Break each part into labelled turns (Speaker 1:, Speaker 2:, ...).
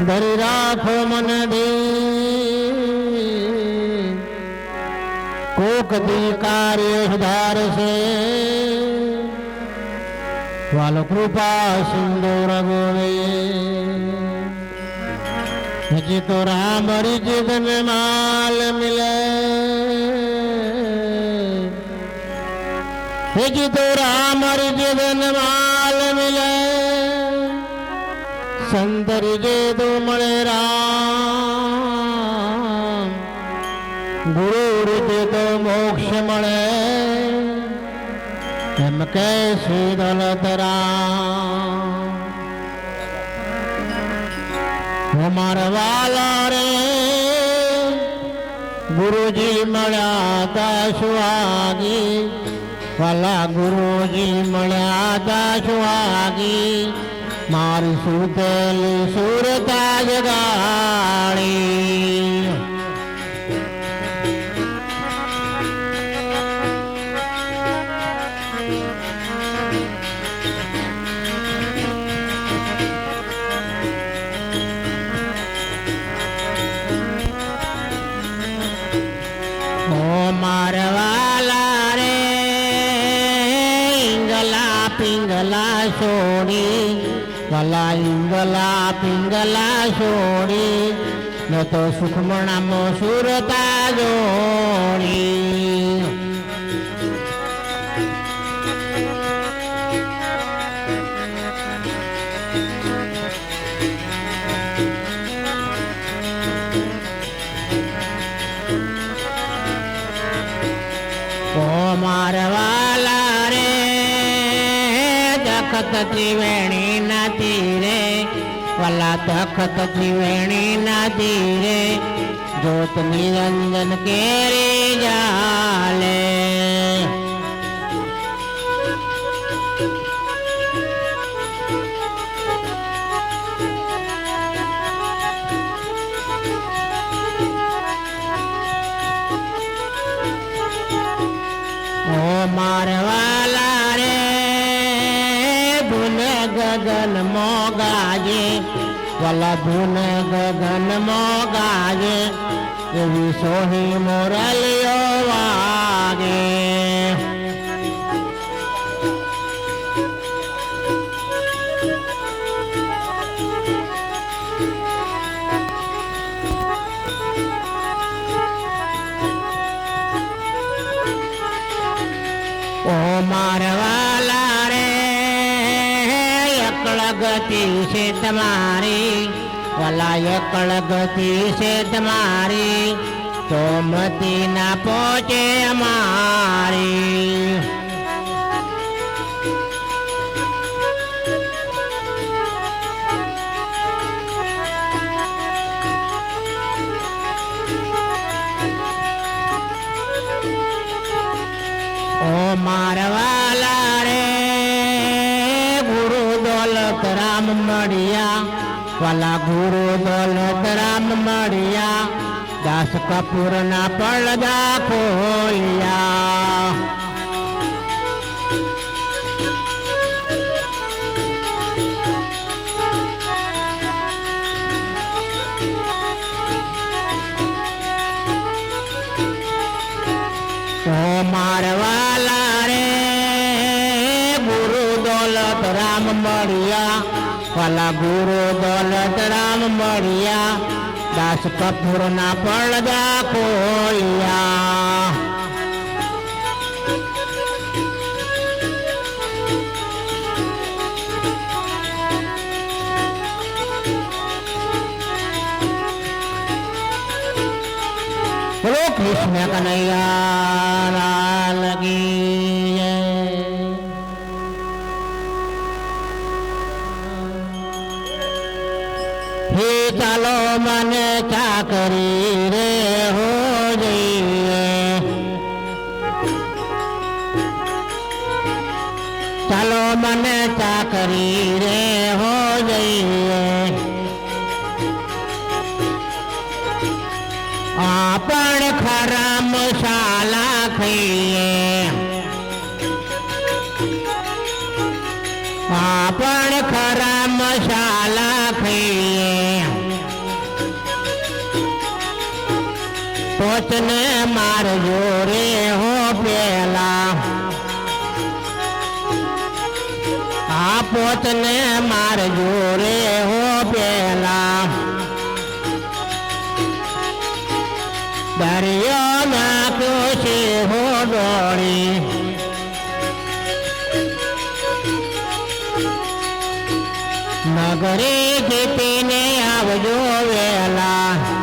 Speaker 1: धरी राखो मन दे। कोक दी कार्य सुधार से। वाल कृपा सिंधु रघुवे जी तो राम रिजिदन माल मिले। जी तो राम रिजिदन माल मिले। મિલે સંતરી જે તો મળે રામ. ગુરુ રીતે તો મોક્ષ મળે. એમ કે શ્રી દલતરામ અમારા વાલા રે ગુરુજી મળ્યા તા વાલા ગુરુજી મળ્યા તા મારી સુતેલી સુરતા જગાડી. વલા ઇંગલા પિંગલા છોડી. ન તો સુખમણામાં સુરતા જોડી. ઓ તખત ત્રિવેણી ના તીરે વલા તખત ત્રિવેણી ના તીરે જોત નિરંજન કેરી જાલે. ઓ મારવાલા वलभुन गगन मो गागे देवी सोही मुरलियो वागे ओ मारवा ગતિ છે તમારી વલાય કળ ગતિ છે તમારી તો મતી ના પહોંચે અમારી. રામ મળ્યા વાલા ગુરુ દોલત રામ મળ્યા દાસ કપૂર ના પડદા ખોલ્યા. દોલત રામ મળ્યા. વાલા ગુરુ દોલત રામ મળ્યા. દાસ કપૂર ના પડદા ખોલ્યા. બોલો, કૃષ્ણ કનૈયા મને ચાકરી રે હો જઈએ. ચાલો મને ચાકરી રે હો જઈએ. આપણ ખરા મસાલા ખાઈએ. આપણ ખરા મસાલા પોતને મારજો રે હો પેલા આ પોતને મારજો રે હો પેલા દરિયો નાખ્યો છે હો ડોળી નગરે જીતીને આવજો વેલા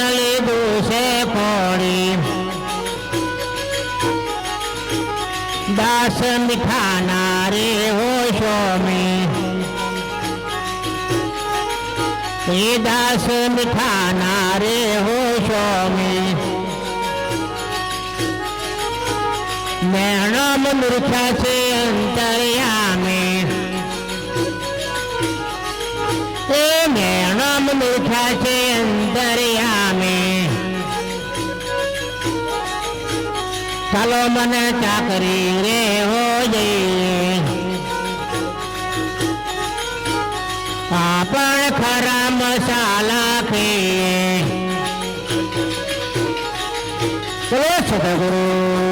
Speaker 1: बनली दूसे कोड़ी दास मिठाना रे होशो में ये दास मिठाना रे होशो में नैणम मूर्खा से अंतरिया में ए नैणम मूर्खा से अंतरिया ચાલો મને ચાકરી રે હો જઈએ. આપણ ખરા મસાલા ખીએ બોલો સદગુરુ